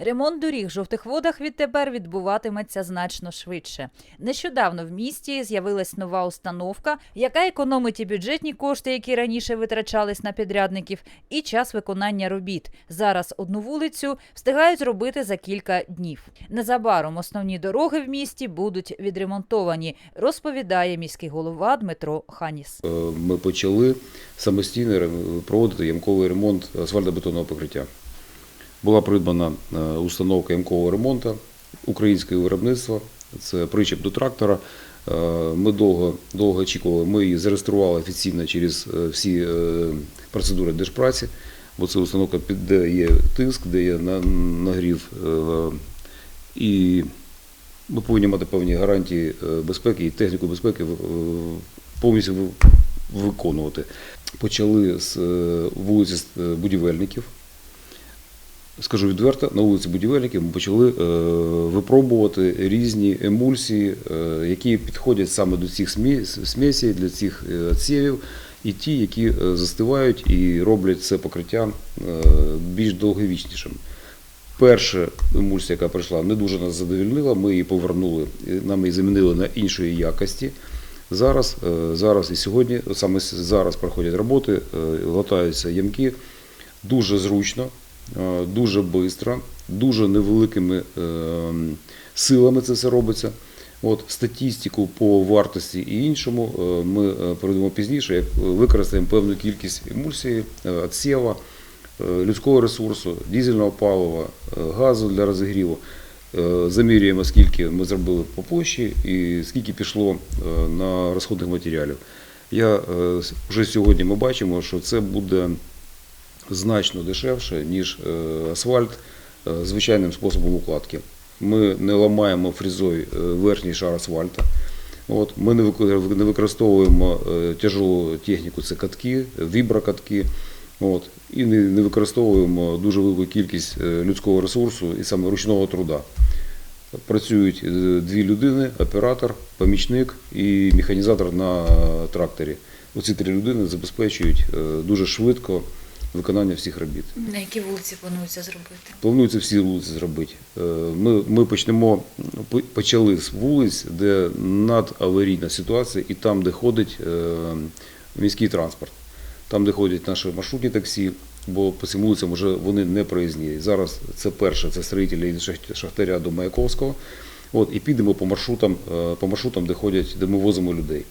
Ремонт доріг в жовтих водах відтепер відбуватиметься значно швидше. Нещодавно в місті з'явилась нова установка, яка економить і бюджетні кошти, які раніше витрачались на підрядників, і час виконання робіт. Зараз одну вулицю встигають зробити за кілька днів. Незабаром основні дороги в місті будуть відремонтовані, розповідає міський голова Дмитро Ханіс. Е, Ми почали самостійно проводити ямковий ремонт асфальтобетонного покриття. Була придбана е, установка ямкового ремонту українського виробництва. Це причеп до трактора. Е, Ми довго, довго очікували. Ми її зареєстрували офіційно через е, всі процедури держпраці, бо це установка, де є тиск, де є нагрів. І ми повинні мати певні гарантії безпеки і техніку безпеки повністю виконувати. Почали з вулиці будівельників. Скажу відверто, на вулиці будівельників ми почали е, випробувати різні емульсії, е, які підходять саме до цих смі- для цих е, і ті, які застивають і роблять це покриття більш довговічнішим. Перша емульсія, яка прийшла, не дуже нас задовільнила. Ми її повернули, нам її замінили на іншої якості. Зараз, зараз і сьогодні, саме зараз проходять роботи, латаються ямки дуже зручно, дуже швидко, дуже невеликими е, силами це все робиться. От, статистику по вартості і іншому е, ми е, перейдемо пізніше, як використаємо певну кількість емульсії, е, е, людського ресурсу, дізельного палива, е, газу для розігріву. Е, Замірюємо, скільки ми зробили по площі і скільки пішло е, на розходних матеріалів. Я е, вже сьогодні ми бачимо, що це буде значно дешевше, ніж е, асфальт е, звичайним способом укладки. Ми не ламаємо фрізою е, верхній шар асфальта. От, ми не використовуємо тяжелу техніку, це катки, віброкатки. От, і не, використовуємо дуже велику кількість людського ресурсу і саме ручного труда. Працюють дві людини: оператор, помічник і механізатор на тракторі. Оці три людини забезпечують дуже швидко виконання всіх робіт. На які вулиці планується зробити? Планується всі вулиці зробити. Е, Ми, ми почнемо, почали з вулиць, де надаварійна ситуація, і там, де ходить е, міський транспорт, там, де ходять наші маршрутні таксі, бо по цим вулицям вже вони не проїзні. Зараз це перше, це строїтелі від Шахтаря до Маяковського. От, і підемо по маршрутам, е, по маршрутам, де ходять, де ми возимо людей.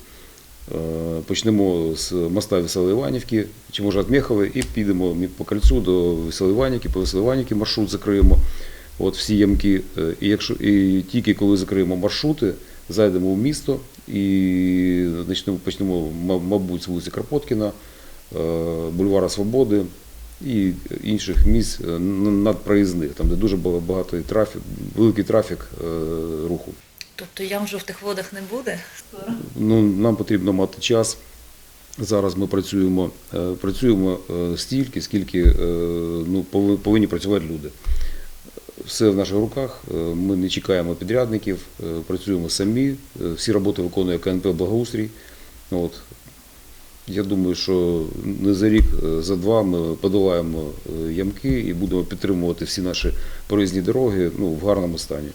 Е, Почнемо з моста Веселоіванівки, чи може від Мєхової, і підемо по кольцу до Веселоіванівки, по Веселоіванівці маршрут закриємо. От всі ямки. Е, І, якщо, і тільки коли закриємо маршрути, зайдемо в місто і почнемо, почнемо мабуть, з вулиці Карпоткіна, е, бульвара Свободи і інших місць надпроїзних, там де дуже ба- багатий трафік, великий трафік руху. Тобто ям в жовтих водах не буде скоро? Ну, нам потрібно мати час. Зараз ми працюємо, е, працюємо е, стільки, скільки е, ну, повинні працювати люди. Все в наших руках. Ми не чекаємо підрядників, працюємо самі. Всі роботи виконує КНП Благоустрій. От. Я думаю, що не за рік, за два ми подолаємо ямки і будемо підтримувати всі наші проїзні дороги ну, в гарному стані.